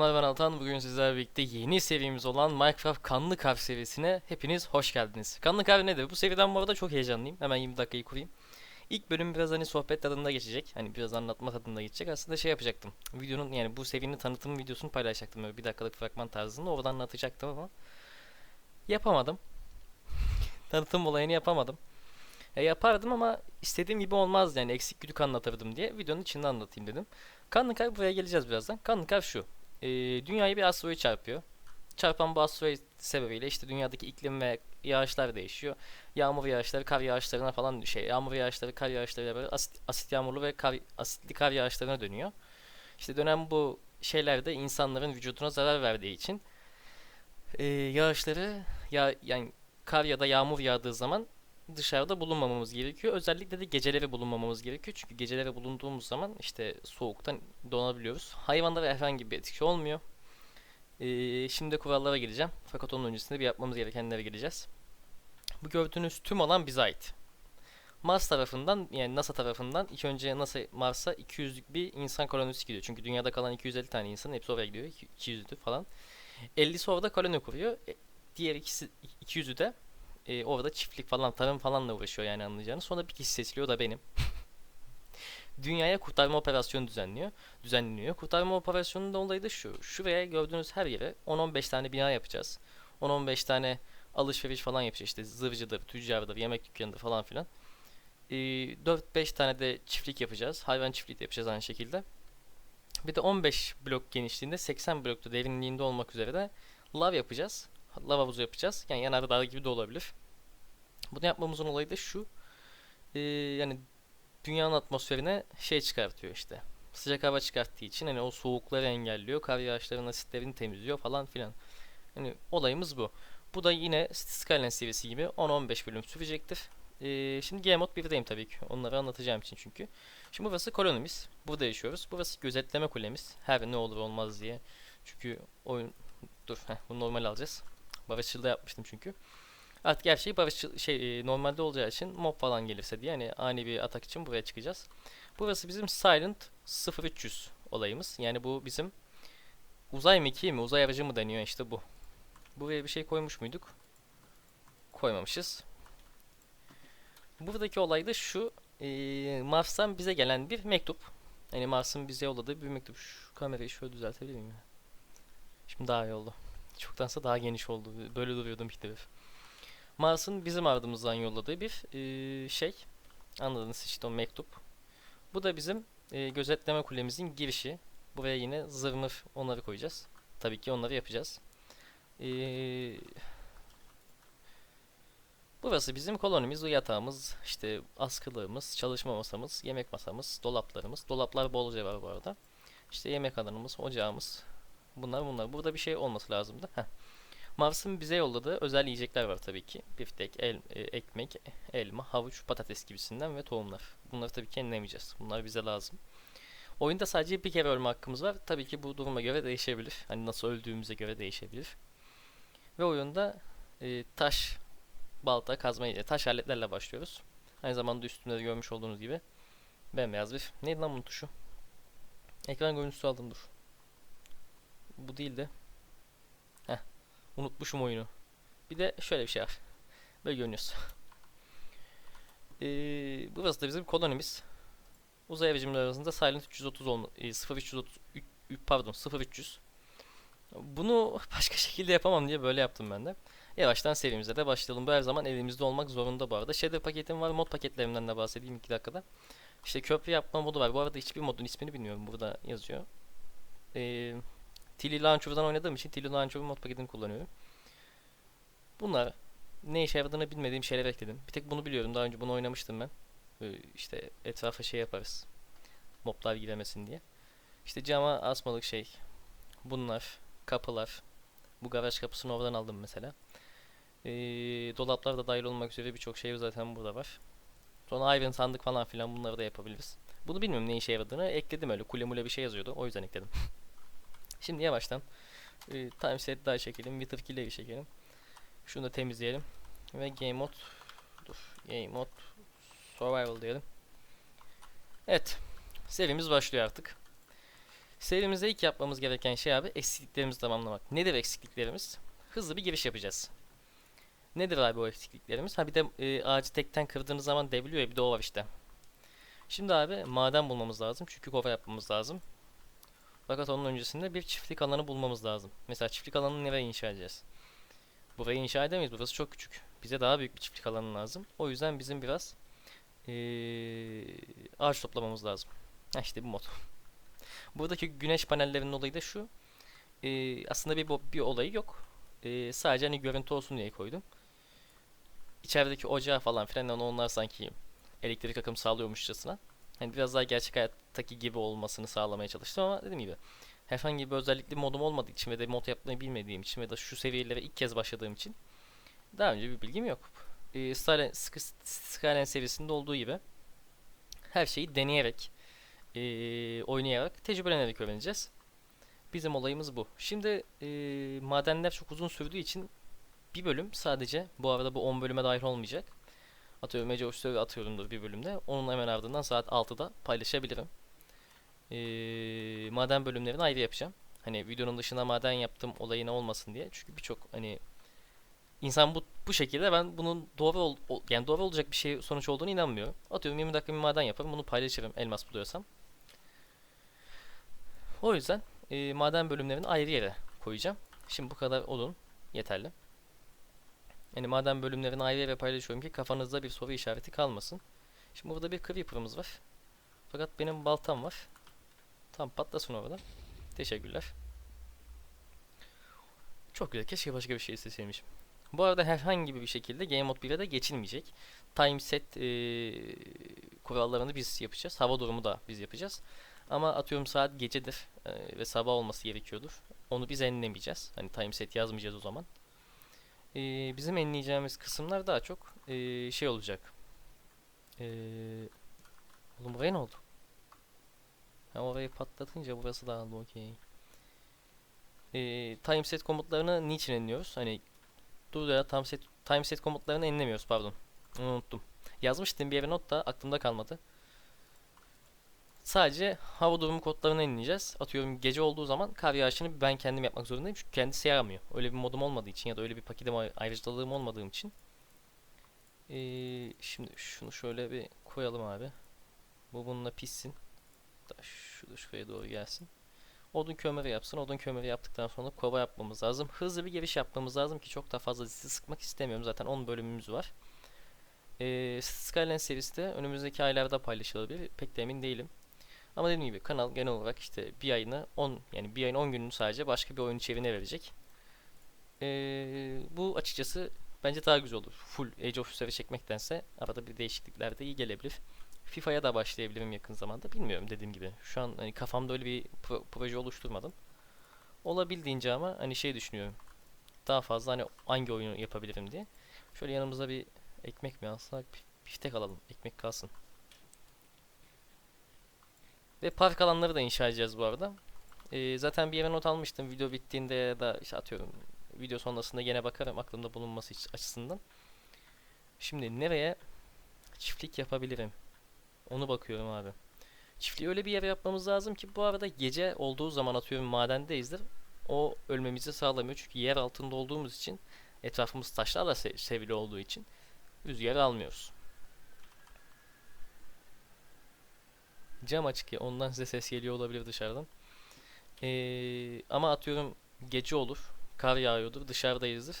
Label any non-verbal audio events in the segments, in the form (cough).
Selamlar ben Altan. Bugün sizlerle birlikte yeni serimiz olan Minecraft Kanlı Kav serisine hepiniz hoş geldiniz. Kanlı Kav nedir? Bu seriden bu arada çok heyecanlıyım. Hemen 20 dakikayı kurayım. İlk bölüm biraz hani sohbet tadında geçecek. Hani biraz anlatma tadında geçecek. Aslında şey yapacaktım. Videonun yani bu serinin tanıtım videosunu paylaşacaktım. Böyle bir dakikalık fragman tarzında. Oradan anlatacaktım ama yapamadım. (laughs) tanıtım olayını yapamadım. E, yapardım ama istediğim gibi olmazdı yani eksik güdük anlatırdım diye videonun içinde anlatayım dedim. Kanlı Kav buraya geleceğiz birazdan. Kanlı Kav şu. E, dünyayı bir asteroid çarpıyor. Çarpan bu asteroid sebebiyle işte dünyadaki iklim ve yağışlar değişiyor. Yağmur yağışları kar yağışlarına falan şey yağmur yağışları kar yağışlarıyla böyle asit, asit yağmurlu ve kar, asitli kar yağışlarına dönüyor. İşte dönem bu şeylerde insanların vücuduna zarar verdiği için e, yağışları ya yani kar ya da yağmur yağdığı zaman dışarıda bulunmamamız gerekiyor. Özellikle de geceleri bulunmamamız gerekiyor. Çünkü geceleri bulunduğumuz zaman işte soğuktan donabiliyoruz. Hayvanda ve herhangi bir etkisi olmuyor. Ee, şimdi kurallara geleceğim. Fakat onun öncesinde bir yapmamız gerekenlere geleceğiz. Bu gördüğünüz tüm alan bize ait. Mars tarafından yani NASA tarafından ilk önce NASA Mars'a 200'lük bir insan kolonisi gidiyor. Çünkü dünyada kalan 250 tane insan hepsi oraya gidiyor. 200'lü falan. 50'si orada koloni kuruyor. E, diğer ikisi 200'ü de e, orada çiftlik falan tarım falanla uğraşıyor yani anlayacağınız. Sonra bir kişi seçiliyor da benim. (laughs) Dünyaya kurtarma operasyonu düzenliyor. Düzenleniyor. Kurtarma operasyonunun da olayı da şu. Şuraya gördüğünüz her yere 10-15 tane bina yapacağız. 10-15 tane alışveriş falan yapacağız. İşte zırhcıdır, tüccardır, yemek dükkanıdır falan filan. E, 4-5 tane de çiftlik yapacağız. Hayvan çiftliği de yapacağız aynı şekilde. Bir de 15 blok genişliğinde 80 blokta derinliğinde olmak üzere de lav yapacağız. Lav havuzu yapacağız. Yani yanardağ gibi de olabilir. Bunu yapmamızın olayı da şu. Ee, yani dünyanın atmosferine şey çıkartıyor işte. Sıcak hava çıkarttığı için hani o soğukları engelliyor. Kar yağışlarının asitlerini temizliyor falan filan. Yani olayımız bu. Bu da yine Skyline seviyesi gibi 10-15 bölüm sürecektir. Ee, şimdi Game Mode 1'deyim tabii ki. Onları anlatacağım için çünkü. Şimdi burası kolonimiz. Burada yaşıyoruz. Burası gözetleme kulemiz. Her ne olur olmaz diye. Çünkü oyun... Dur, heh, bunu normal alacağız. Barışçıl'da yapmıştım çünkü. Artık her şey şey e, normalde olacağı için mob falan gelirse diye yani ani bir atak için buraya çıkacağız. Burası bizim Silent 0300 olayımız. Yani bu bizim uzay mekiği mi uzay aracı mı deniyor işte bu. Buraya bir şey koymuş muyduk? Koymamışız. Buradaki olay da şu. E, Mars'tan bize gelen bir mektup. Yani Mars'ın bize yolladığı bir mektup. Şu kamerayı şöyle düzeltebilir miyim? Şimdi daha iyi oldu. Çoktansa daha geniş oldu. Böyle duruyordum ilk defa. Mars'ın bizim ardımızdan yolladığı bir e, şey. Anladınız işte o mektup. Bu da bizim e, gözetleme kulemizin girişi. Buraya yine zırmır onları koyacağız. Tabii ki onları yapacağız. E, burası bizim kolonimiz, yatağımız, işte askılığımız, çalışma masamız, yemek masamız, dolaplarımız. Dolaplar bolca var bu arada. İşte yemek alanımız, ocağımız, Bunlar bunlar. Burada bir şey olması lazımdı. Heh. Mars'ın bize yolladığı özel yiyecekler var tabii ki. Biftek, el, e, ekmek, elma, havuç, patates gibisinden ve tohumlar. Bunları tabii ki yemeyeceğiz. Bunlar bize lazım. Oyunda sadece bir kere ölme hakkımız var. Tabii ki bu duruma göre değişebilir. Hani nasıl öldüğümüze göre değişebilir. Ve oyunda e, taş, balta, kazma, ile taş aletlerle başlıyoruz. Aynı zamanda üstünde de görmüş olduğunuz gibi bembeyaz bir. Neydi lan bunun tuşu? Ekran görüntüsü aldım dur. Bu değil de. Unutmuşum oyunu. Bir de şöyle bir şey var. Böyle görünüyoruz. Ee, burası da bizim kolonimiz. Uzay avcımları arasında Silent 330 olma, e, 0330 pardon 0300. Bunu (laughs) başka şekilde yapamam diye böyle yaptım ben de. Yavaştan serimize de başlayalım. Bu her zaman elimizde olmak zorunda bu arada. Shader paketim var. Mod paketlerimden de bahsedeyim 2 dakikada. İşte köprü yapma modu var. Bu arada hiçbir modun ismini bilmiyorum. Burada yazıyor. Eee Tilly Launcher'dan oynadığım için Tilly Launcher mod paketini kullanıyorum. Bunlar ne işe yaradığını bilmediğim şeyler ekledim. Bir tek bunu biliyorum. Daha önce bunu oynamıştım ben. Ee, işte etrafa şey yaparız. Moblar giremesin diye. İşte cama asmalık şey. Bunlar. Kapılar. Bu garaj kapısını oradan aldım mesela. Ee, dolaplar da dahil olmak üzere birçok şey zaten burada var. Sonra iron sandık falan filan bunları da yapabiliriz. Bunu bilmiyorum ne işe yaradığını. Ekledim öyle. Kule mule bir şey yazıyordu. O yüzden ekledim. (laughs) Şimdi yavaştan e, time set daha çekelim. Wither kill'leri çekelim. Şunu da temizleyelim. Ve game mode dur. Game mode survival diyelim. Evet. Serimiz başlıyor artık. Serimizde ilk yapmamız gereken şey abi eksikliklerimizi tamamlamak. Nedir eksikliklerimiz? Hızlı bir giriş yapacağız. Nedir abi o eksikliklerimiz? Ha bir de e, ağacı tekten kırdığınız zaman deviliyor ya bir de o var işte. Şimdi abi maden bulmamız lazım çünkü kova yapmamız lazım. Fakat onun öncesinde bir çiftlik alanı bulmamız lazım. Mesela çiftlik alanını nereye inşa edeceğiz? Burayı inşa edemeyiz. Burası çok küçük. Bize daha büyük bir çiftlik alanı lazım. O yüzden bizim biraz eee, ağaç toplamamız lazım. Ha işte bu mod. (laughs) Buradaki güneş panellerinin olayı da şu. Eee, aslında bir bir olayı yok. Eee, sadece hani görüntü olsun diye koydum. İçerideki ocağı falan filan hani onlar sanki elektrik akım sağlıyormuşçasına. Hani biraz daha gerçek hayattaki gibi olmasını sağlamaya çalıştım ama dediğim gibi herhangi bir özellikli modum olmadığı için ve de mod yapmayı bilmediğim için ve de şu seviyelere ilk kez başladığım için daha önce bir bilgim yok. Ee, Skyline, Sk- Skyline serisinde olduğu gibi her şeyi deneyerek, ee, oynayarak, tecrübelenerek öğreneceğiz. Bizim olayımız bu. Şimdi ee, madenler çok uzun sürdüğü için bir bölüm sadece, bu arada bu 10 bölüme dahil olmayacak. Atıyorum Ece Uçları atıyorumdur bir bölümde. Onun hemen ardından saat 6'da paylaşabilirim. Ee, maden bölümlerini ayrı yapacağım. Hani videonun dışında maden yaptım olayına olmasın diye. Çünkü birçok hani insan bu bu şekilde ben bunun doğru ol, yani doğru olacak bir şey sonuç olduğunu inanmıyorum. Atıyorum 20 dakika bir maden yaparım bunu paylaşırım elmas buluyorsam. O yüzden e, maden bölümlerini ayrı yere koyacağım. Şimdi bu kadar odun yeterli. Yani maden bölümlerini ayrı yere paylaşıyorum ki kafanızda bir soru işareti kalmasın. Şimdi burada bir creeper'ımız var. Fakat benim baltam var. Tam patlasın orada. Teşekkürler. Çok güzel. Keşke başka bir şey isteseymişim. Bu arada herhangi bir şekilde Game Mode 1'e de geçilmeyecek. Time set eee, kurallarını biz yapacağız. Hava durumu da biz yapacağız. Ama atıyorum saat gecedir eee, ve sabah olması gerekiyordur. Onu biz enlemeyeceğiz. Hani time set yazmayacağız o zaman. Eee, bizim enleyeceğimiz kısımlar daha çok eee, şey olacak. Eee oğlum buraya ne oldu? Ha orayı patlatınca burası dağıldı okey. Ee, timeset komutlarını niçin enliyoruz? Hani dur ya timeset timeset komutlarını enlemiyoruz pardon. Unuttum. Yazmıştım bir yere not da aklımda kalmadı. Sadece hava durumu kodlarını enleyeceğiz. Atıyorum gece olduğu zaman kar yağışını ben kendim yapmak zorundayım çünkü kendisi yaramıyor. Öyle bir modum olmadığı için ya da öyle bir paketim ay- ayrıcalığım olmadığım için. Ee, şimdi şunu şöyle bir koyalım abi. Bu bununla pişsin. Da şu da şuraya doğru gelsin. Odun kömürü yapsın. Odun kömürü yaptıktan sonra kova yapmamız lazım. Hızlı bir giriş yapmamız lazım ki çok daha fazla sizi sıkmak istemiyorum. Zaten 10 bölümümüz var. Ee, Skyline serisi de önümüzdeki aylarda paylaşılabilir. Pek de emin değilim. Ama dediğim gibi kanal genel olarak işte bir ayını 10 yani bir ayın 10 gününü sadece başka bir oyun içeriğine verecek. Ee, bu açıkçası bence daha güzel olur. Full Age of Empires çekmektense arada bir değişiklikler de iyi gelebilir. FIFA'ya da başlayabilirim yakın zamanda. Bilmiyorum dediğim gibi. Şu an hani kafamda öyle bir pro- proje oluşturmadım. Olabildiğince ama hani şey düşünüyorum. Daha fazla hani hangi oyunu yapabilirim diye. Şöyle yanımıza bir ekmek mi alsak? Bif- Biftek alalım. Ekmek kalsın. Ve park alanları da inşa edeceğiz bu arada. Ee, zaten bir yere not almıştım. Video bittiğinde ya da işte atıyorum video sonrasında yine bakarım aklımda bulunması açısından. Şimdi nereye çiftlik yapabilirim? Onu bakıyorum abi. Çiftliği öyle bir yere yapmamız lazım ki bu arada gece olduğu zaman atıyorum madendeyizdir. O ölmemizi sağlamıyor çünkü yer altında olduğumuz için etrafımız taşlarla se sevili olduğu için rüzgarı almıyoruz. Cam açık ya ondan size ses geliyor olabilir dışarıdan. Ee, ama atıyorum gece olur, kar yağıyordur, dışarıdayızdır.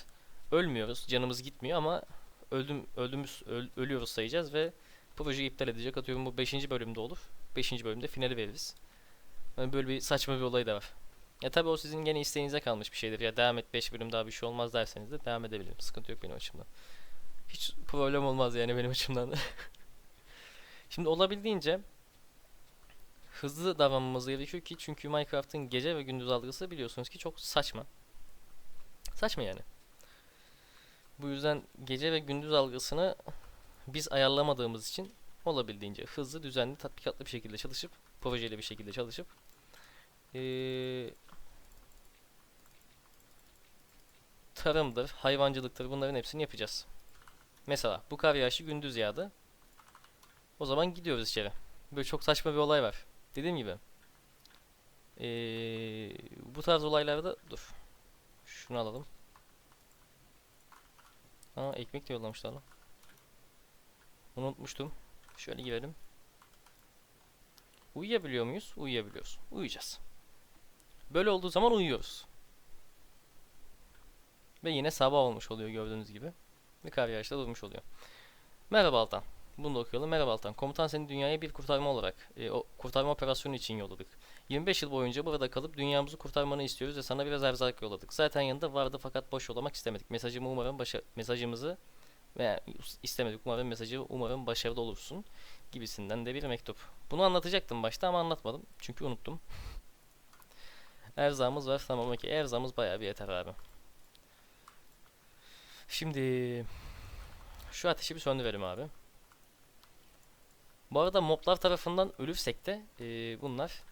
Ölmüyoruz, canımız gitmiyor ama öldüm öldüğümüz öl- ölüyoruz sayacağız ve projeyi iptal edecek. Atıyorum bu 5. bölümde olur. 5. bölümde finali veririz. Yani böyle bir saçma bir olay da var. Ya tabii o sizin gene isteğinize kalmış bir şeydir. Ya devam et 5 bölüm daha bir şey olmaz derseniz de devam edebilirim. Sıkıntı yok benim açımdan. Hiç problem olmaz yani benim açımdan. (laughs) Şimdi olabildiğince hızlı davranmamız gerekiyor ki çünkü Minecraft'ın gece ve gündüz algısı biliyorsunuz ki çok saçma. Saçma yani. Bu yüzden gece ve gündüz algısını biz ayarlamadığımız için olabildiğince hızlı, düzenli, tatbikatlı bir şekilde çalışıp, projeli bir şekilde çalışıp eee, tarımdır, hayvancılıktır bunların hepsini yapacağız. Mesela bu kar yağışı gündüz yağdı. O zaman gidiyoruz içeri. Böyle çok saçma bir olay var. Dediğim gibi Ee, bu tarz olaylarda dur. Şunu alalım. Aa ekmek de yollamışlar lan. Unutmuştum. Şöyle girelim. Uyuyabiliyor muyuz? Uyuyabiliyoruz. Uyuyacağız. Böyle olduğu zaman uyuyoruz. Ve yine sabah olmuş oluyor gördüğünüz gibi. Ve kar yağışı da durmuş oluyor. Merhaba Altan. Bunu da okuyalım. Merhaba Altan. Komutan seni dünyaya bir kurtarma olarak, e, o kurtarma operasyonu için yolladık. 25 yıl boyunca burada kalıp dünyamızı kurtarmanı istiyoruz ve sana biraz erzak yolladık. Zaten yanında vardı fakat boş yollamak istemedik. Mesajımı umarım başa mesajımızı veya istemedik umarım mesajı umarım başarılı olursun gibisinden de bir mektup. Bunu anlatacaktım başta ama anlatmadım çünkü unuttum. (laughs) Erzağımız var tamam okey erzağımız bayağı bir yeter abi. Şimdi şu ateşi bir söndürelim abi. Bu arada moblar tarafından ölürsek de e, bunlar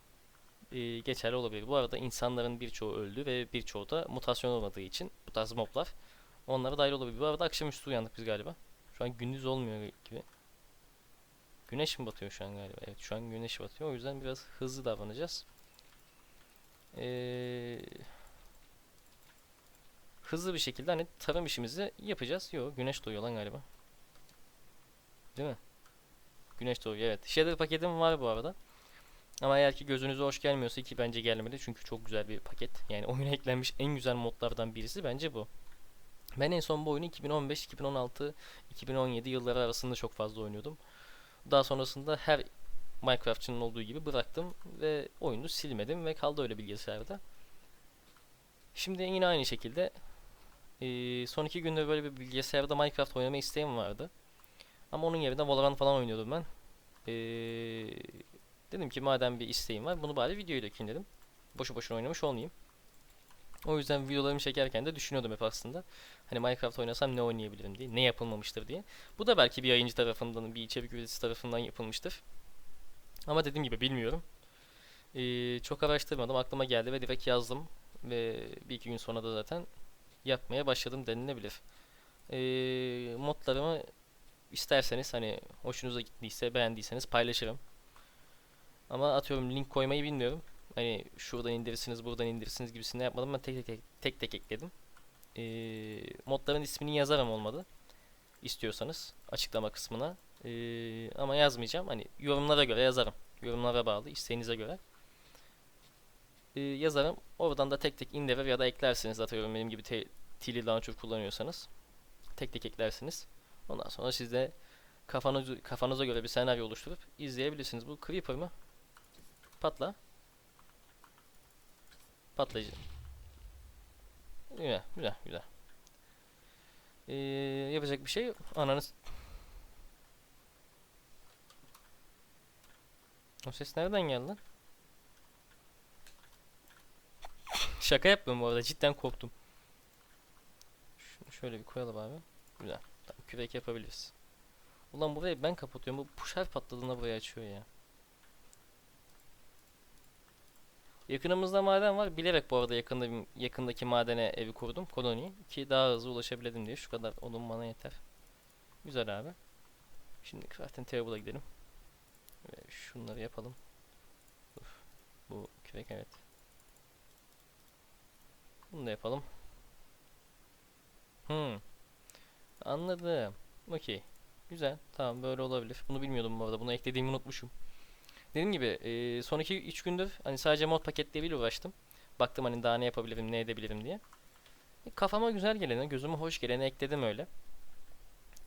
e, geçerli olabilir. Bu arada insanların birçoğu öldü ve birçoğu da mutasyon olmadığı için bu tarz moblar onlara dahil olabilir. Bu arada akşamüstü uyandık biz galiba. Şu an gündüz olmuyor gibi. Güneş mi batıyor şu an galiba? Evet şu an güneş batıyor. O yüzden biraz hızlı davranacağız. Ee, hızlı bir şekilde hani tarım işimizi yapacağız. Yok güneş doğuyor lan galiba. Değil mi? Güneş doğuyor evet. Shader paketim var bu arada. Ama eğer ki gözünüze hoş gelmiyorsa ki bence gelmedi çünkü çok güzel bir paket. Yani oyuna eklenmiş en güzel modlardan birisi bence bu. Ben en son bu oyunu 2015, 2016, 2017 yılları arasında çok fazla oynuyordum. Daha sonrasında her Minecraft'çının olduğu gibi bıraktım ve oyunu silmedim ve kaldı öyle bilgisayarda. Şimdi yine aynı şekilde son iki günde böyle bir bilgisayarda Minecraft oynama isteğim vardı. Ama onun yerine Valorant falan oynuyordum ben. E, dedim ki madem bir isteğim var bunu bari videoya dökeyim dedim. Boşu boşuna oynamış olmayayım. O yüzden videolarımı çekerken de düşünüyordum hep aslında. Hani Minecraft oynasam ne oynayabilirim diye, ne yapılmamıştır diye. Bu da belki bir yayıncı tarafından, bir içerik üreticisi tarafından yapılmıştır. Ama dediğim gibi bilmiyorum. Ee, çok araştırmadım, aklıma geldi ve direkt yazdım. Ve bir iki gün sonra da zaten yapmaya başladım denilebilir. Ee, modlarımı isterseniz hani hoşunuza gittiyse, beğendiyseniz paylaşırım. Ama atıyorum link koymayı bilmiyorum. Hani şuradan indirirsiniz, buradan indirirsiniz gibisini yapmadım. Ben tek tek tek, tek, tek ekledim. Ee, modların ismini yazarım olmadı. İstiyorsanız açıklama kısmına. Ee, ama yazmayacağım. Hani yorumlara göre yazarım. Yorumlara bağlı, isteğinize göre. Ee, yazarım. Oradan da tek tek indirir ya da eklersiniz. Atıyorum benim gibi Tili Launcher kullanıyorsanız. Tek tek eklersiniz. Ondan sonra siz de kafanız, kafanıza göre bir senaryo oluşturup izleyebilirsiniz. Bu Creeper mı? Patla. Patlayıcı. Güzel, güzel, güzel. Ee, yapacak bir şey yok. Ananız. O ses nereden geldi lan? Şaka yapmıyorum bu arada. Cidden korktum. Şunu şöyle bir koyalım abi. Güzel. Kürek yapabiliriz. Ulan burayı ben kapatıyorum. Bu push her patladığında burayı açıyor ya. Yakınımızda maden var. Bilerek bu arada yakında yakındaki madene evi kurdum. Koloni. Ki daha hızlı ulaşabilelim diye. Şu kadar odun bana yeter. Güzel abi. Şimdi crafting table'a gidelim. Ve şunları yapalım. Uf, bu kürek evet. Bunu da yapalım. Hmm. Anladım. Okey. Güzel. Tamam böyle olabilir. Bunu bilmiyordum bu arada. Bunu eklediğimi unutmuşum. Dediğim gibi e, son 2-3 gündür hani sadece mod paketleriyle uğraştım. Baktım hani daha ne yapabilirim, ne edebilirim diye. E, kafama güzel geleni, gözüme hoş geleni ekledim öyle.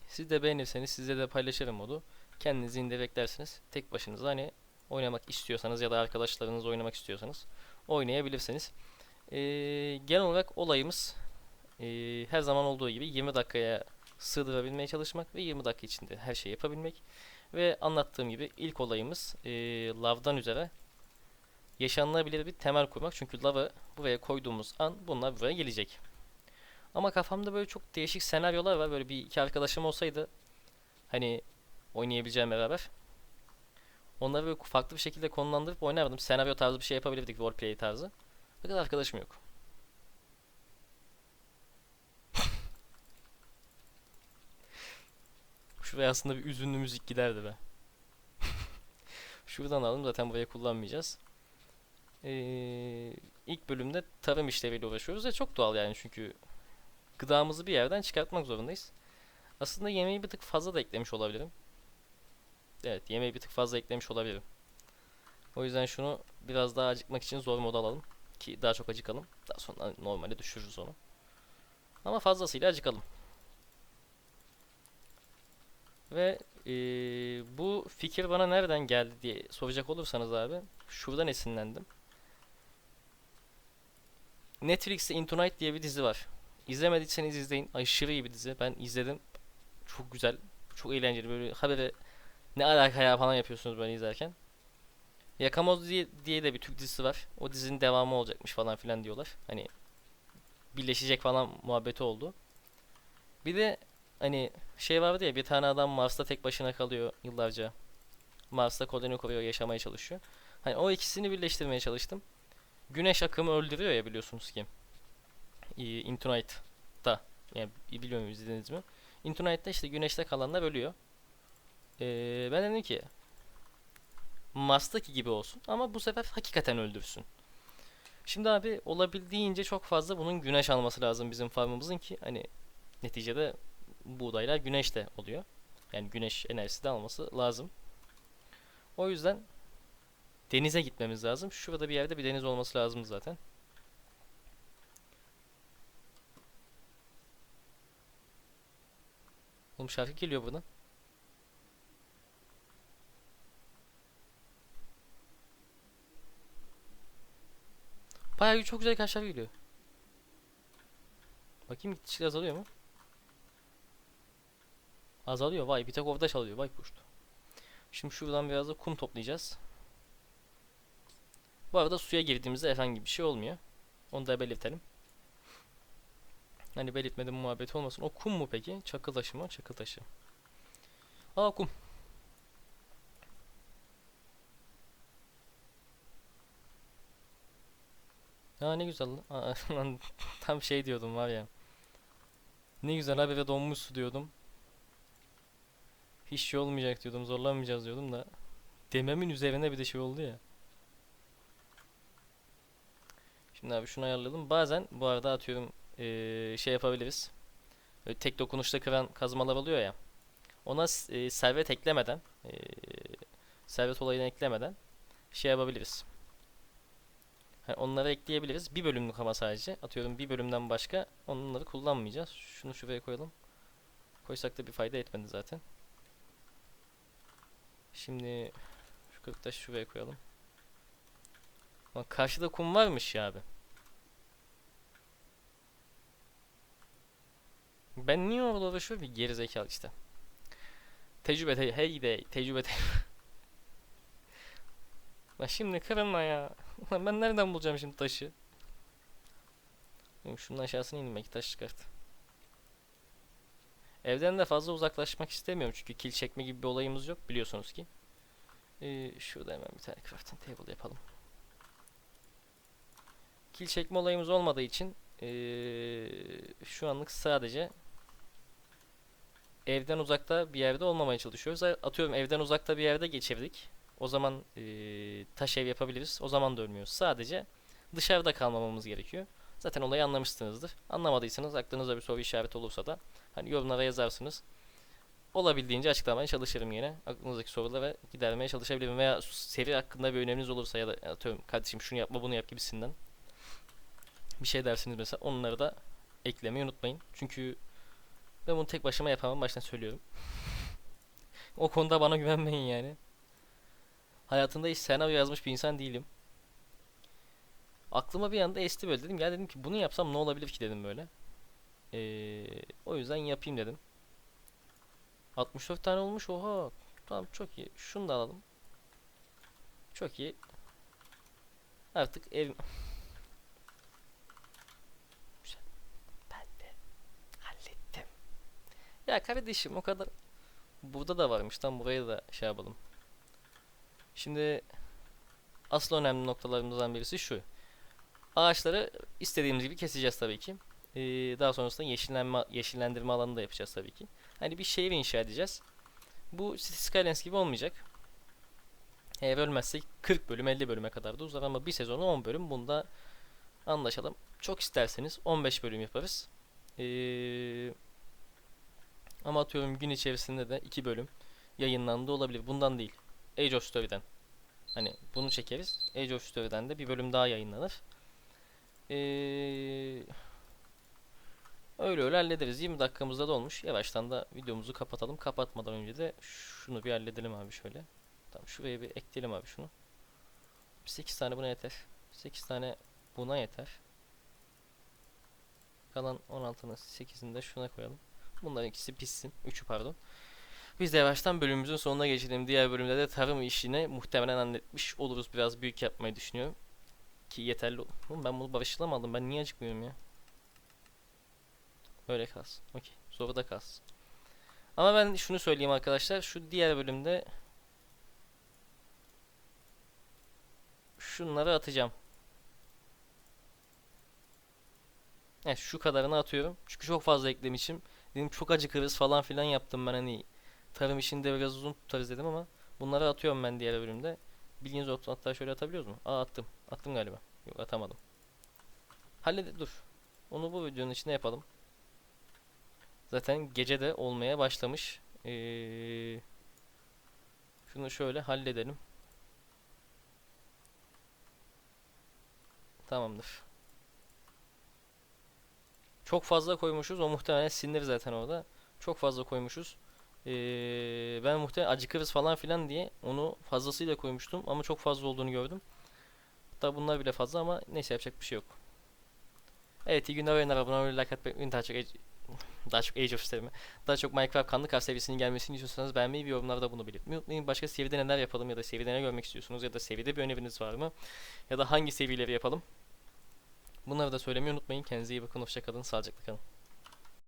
Siz de beğenirseniz size de paylaşırım modu. Kendinizi indireklersiniz. Tek başınıza hani oynamak istiyorsanız ya da arkadaşlarınız oynamak istiyorsanız oynayabilirsiniz. E, genel olarak olayımız e, her zaman olduğu gibi 20 dakikaya sığdırabilmeye çalışmak ve 20 dakika içinde her şeyi yapabilmek. Ve anlattığım gibi ilk olayımız e, lavdan üzere yaşanılabilir bir temel kurmak. Çünkü lavı buraya koyduğumuz an bunlar buraya gelecek. Ama kafamda böyle çok değişik senaryolar var. Böyle bir iki arkadaşım olsaydı hani oynayabileceğim beraber. Onları böyle farklı bir şekilde konulandırıp oynardım. Senaryo tarzı bir şey yapabilirdik. Roleplay tarzı. Fakat arkadaşım yok. Şuraya aslında bir üzünlü müzik giderdi be. (laughs) Şuradan alalım zaten buraya kullanmayacağız. Ee, ilk bölümde tarım işleriyle uğraşıyoruz ve çok doğal yani çünkü gıdamızı bir yerden çıkartmak zorundayız. Aslında yemeği bir tık fazla da eklemiş olabilirim. Evet, yemeği bir tık fazla eklemiş olabilirim. O yüzden şunu biraz daha acıkmak için zor moda alalım ki daha çok acıkalım. Daha sonra normale düşürürüz onu. Ama fazlasıyla acıkalım. Ve eee, bu fikir bana nereden geldi diye soracak olursanız abi şuradan esinlendim. Netflix'te Into Night diye bir dizi var. İzlemediyseniz izleyin. Aşırı iyi bir dizi. Ben izledim. Çok güzel. Çok eğlenceli. Böyle habere ne alaka ya falan yapıyorsunuz böyle izlerken. Yakamoz diye, diye de bir Türk dizisi var. O dizinin devamı olacakmış falan filan diyorlar. Hani birleşecek falan muhabbeti oldu. Bir de hani şey vardı ya bir tane adam Mars'ta tek başına kalıyor yıllarca. Mars'ta koloni kuruyor, yaşamaya çalışıyor. Hani o ikisini birleştirmeye çalıştım. Güneş akımı öldürüyor ya biliyorsunuz ki. Into Night'ta. Yani biliyor muyum izlediniz mi? Into Night'ta işte güneşte kalanlar ölüyor. Ee, ben dedim ki Mars'taki gibi olsun ama bu sefer hakikaten öldürsün. Şimdi abi olabildiğince çok fazla bunun güneş alması lazım bizim farmımızın ki hani neticede buğdaylar güneşte oluyor. Yani güneş enerjisi de alması lazım. O yüzden denize gitmemiz lazım. Şurada bir yerde bir deniz olması lazım zaten. Oğlum şarkı geliyor buradan. Bayağı çok güzel kaşlar geliyor. Bakayım gittikçe azalıyor mu? Azalıyor vay bir tek orada çalıyor vay puştu. Şimdi şuradan biraz da kum toplayacağız. Bu arada suya girdiğimizde herhangi bir şey olmuyor. Onu da belirtelim. Hani belirtmedim muhabbet olmasın. O kum mu peki? Çakıl taşı mı? Çakıl taşı. Aa kum. Aa ne güzel. Aa, (laughs) tam şey diyordum var ya. Ne güzel abi ve donmuş su diyordum. Hiç şey olmayacak diyordum. Zorlanmayacağız diyordum da. Dememin üzerine bir de şey oldu ya. Şimdi abi şunu ayarlayalım. Bazen bu arada atıyorum eee, şey yapabiliriz. Böyle tek dokunuşta kıran kazmalar oluyor ya. Ona eee, servet eklemeden, eee, servet olayını eklemeden şey yapabiliriz. Hani onları ekleyebiliriz. Bir bölümlük ama sadece. Atıyorum bir bölümden başka onları kullanmayacağız. Şunu şuraya koyalım. Koysak da bir fayda etmedi zaten. Şimdi şu kırık taşı şuraya koyalım. Ama karşıda kum varmış ya abi. Ben niye orada uğraşıyorum ki gerizekalı işte. Tecrübe te hey de tecrübe te (laughs) Lan şimdi kırılma ya. Lan ben nereden bulacağım şimdi taşı? Şunun aşağısına belki taş çıkart. Evden de fazla uzaklaşmak istemiyorum çünkü kil çekme gibi bir olayımız yok biliyorsunuz ki. Ee, şurada hemen bir tane crafting table yapalım. Kil çekme olayımız olmadığı için ee, şu anlık sadece evden uzakta bir yerde olmamaya çalışıyoruz. Atıyorum evden uzakta bir yerde geçirdik. O zaman ee, taş ev yapabiliriz. O zaman da ölmüyoruz. Sadece dışarıda kalmamamız gerekiyor. Zaten olayı anlamışsınızdır. Anlamadıysanız aklınızda bir soru işareti olursa da hani yorumlara yazarsınız. Olabildiğince açıklamaya çalışırım yine. Aklınızdaki soruları gidermeye çalışabilirim. Veya seri hakkında bir öneriniz olursa ya da atıyorum kardeşim şunu yapma bunu yap gibisinden bir şey dersiniz mesela onları da eklemeyi unutmayın. Çünkü ben bunu tek başıma yapamam baştan söylüyorum. o konuda bana güvenmeyin yani. Hayatımda hiç senaryo yazmış bir insan değilim. Aklıma bir anda esti böyle dedim ya dedim ki bunu yapsam ne olabilir ki dedim böyle. Ee, o yüzden yapayım dedim. 64 tane olmuş oha. Tamam çok iyi. Şunu da alalım. Çok iyi. Artık ev. (laughs) Ben de hallettim. Ya kardeşim o kadar burada da varmış. Tam buraya da şey yapalım. Şimdi asıl önemli noktalarımızdan birisi şu. Ağaçları istediğimiz gibi keseceğiz tabii ki. Ee, daha sonrasında yeşillenme, yeşillendirme alanı da yapacağız tabii ki. Hani bir şehir inşa edeceğiz. Bu City Skylines gibi olmayacak. Eğer ölmezsek 40 bölüm 50 bölüme kadar da uzar ama bir sezonu 10 bölüm bunda anlaşalım. Çok isterseniz 15 bölüm yaparız. Ee, ama atıyorum gün içerisinde de 2 bölüm yayınlandı olabilir. Bundan değil. Age of Story'den. Hani bunu çekeriz. Age of Story'den de bir bölüm daha yayınlanır. Ee, öyle öyle hallederiz. 20 dakikamızda da olmuş. Yavaştan da videomuzu kapatalım. Kapatmadan önce de şunu bir halledelim abi şöyle. Tamam şuraya bir ekleyelim abi şunu. 8 tane buna yeter. 8 tane buna yeter. Kalan 16'nın 8'ini de şuna koyalım. Bunların ikisi pişsin. 3'ü pardon. Biz de yavaştan bölümümüzün sonuna geçelim. Diğer bölümde de tarım işini muhtemelen halletmiş oluruz. Biraz büyük yapmayı düşünüyorum. Ki yeterli ben bunu barışla mı aldım? Ben niye acıkmıyorum ya? Öyle kalsın. Okey. Soru da kalsın. Ama ben şunu söyleyeyim arkadaşlar. Şu diğer bölümde şunları atacağım. Evet şu kadarını atıyorum. Çünkü çok fazla eklemişim. Dedim çok acıkırız falan filan yaptım ben hani tarım işinde biraz uzun tutarız dedim ama bunları atıyorum ben diğer bölümde. Bilginiz olsun hatta şöyle atabiliyoruz mu? Aa attım. Attım galiba. Yok atamadım. Hallede dur. Onu bu videonun içinde yapalım. Zaten gece de olmaya başlamış. Ee, şunu şöyle halledelim. Tamamdır. Çok fazla koymuşuz. O muhtemelen sinir zaten orada. Çok fazla koymuşuz. Ee, ben muhtemelen acıkırız falan filan diye onu fazlasıyla koymuştum. Ama çok fazla olduğunu gördüm. Hatta bunlar bile fazla ama neyse yapacak bir şey yok. Evet iyi günler oyunlar. Abone olmayı, like atmayı çok Age, daha çok Age of Story'me. Daha çok Minecraft kanlı kar seviyesinin gelmesini istiyorsanız beğenmeyi ve yorumlarda bunu belirtmeyi unutmayın. Başka seride neler yapalım ya da seride ne görmek istiyorsunuz ya da seride bir öneriniz var mı? Ya da hangi seviyeleri yapalım? Bunları da söylemeyi unutmayın. Kendinize iyi bakın. Hoşçakalın. Sağlıcakla kalın.